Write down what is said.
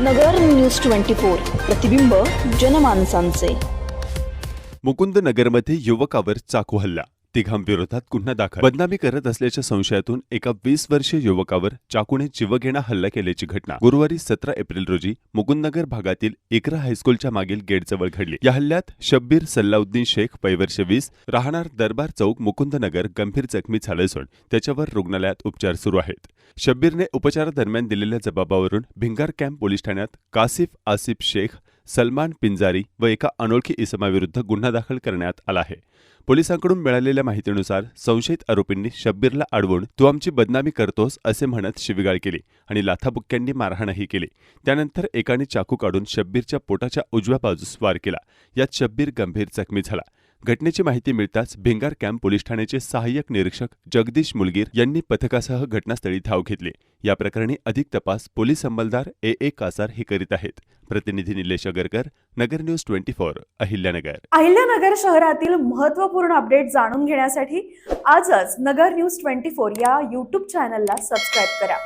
नगर news twenty four प्रतिबिंब जनमानसांचे. मुकुंद नगरमध्ये युवकावर चाकू हल्ला. तिघांविरोधात गुन्हा दाखल. बदनामी करत असल्याच्या संशयातून एका वीस वर्षीय युवकावर चाकूने जीवघेणा हल्ला केल्याची घटना. गुरुवारी सतरा एप्रिल रोजी मुकुंदनगर भागातील इकरा हायस्कूलच्या मागील गेटजवळ घडली. या हल्ल्यात शब्बीर सल्लाउद्दीन शेख पैवर्ष वीस राहणार दरबार चौक मुकुंदनगर गंभीर जखमी झाले असून त्याच्यावर रुग्णालयात उपचार सुरू आहेत. शब्बीरने उपचारादरम्यान दिलेल्या जबाबावरून भिंगार कॅम्प पोलीस ठाण्यात कासिफ आसिफ शेख सलमान पिंजारी व एका अनोळखी इसमाविरुद्ध गुन्हा दाखल करण्यात आला आहे. पोलिसांकडून मिळालेल्या माहितीनुसार संशयित आरोपींनी शब्बीरला अडवून तू आमची बदनामी करतोस असे म्हणत शिवीगाळ केली आणि लाथाबुक्क्यांनी मारहाणही केली. त्यानंतर एकाने चाकू काढून शब्बीरच्या पोटाच्या उजव्या बाजूस वार केला. यात शब्बीर गंभीर जखमी झाला. घटनेची माहिती मिळताच भिंगार कॅम्प पोलीस ठाण्याचे सहाय्यक निरीक्षक जगदीश मुलगीर यांनी पथकासह घटनास्थळी धाव घेतली. या प्रकरणी अधिक तपास पोलीस अंमलदार ए. ए. कासार हे करीत आहेत. प्रतिनिधी Nilesh Agarkar Nagar news twenty four Ahilyanagar. Ahilyanagar शहरातील महत्त्वपूर्ण अपडेट जाणून घेण्यासाठी आजच नगर न्यूज ट्वेंटी फोर या यूट्यूब चॅनलला सबस्क्राईब करा.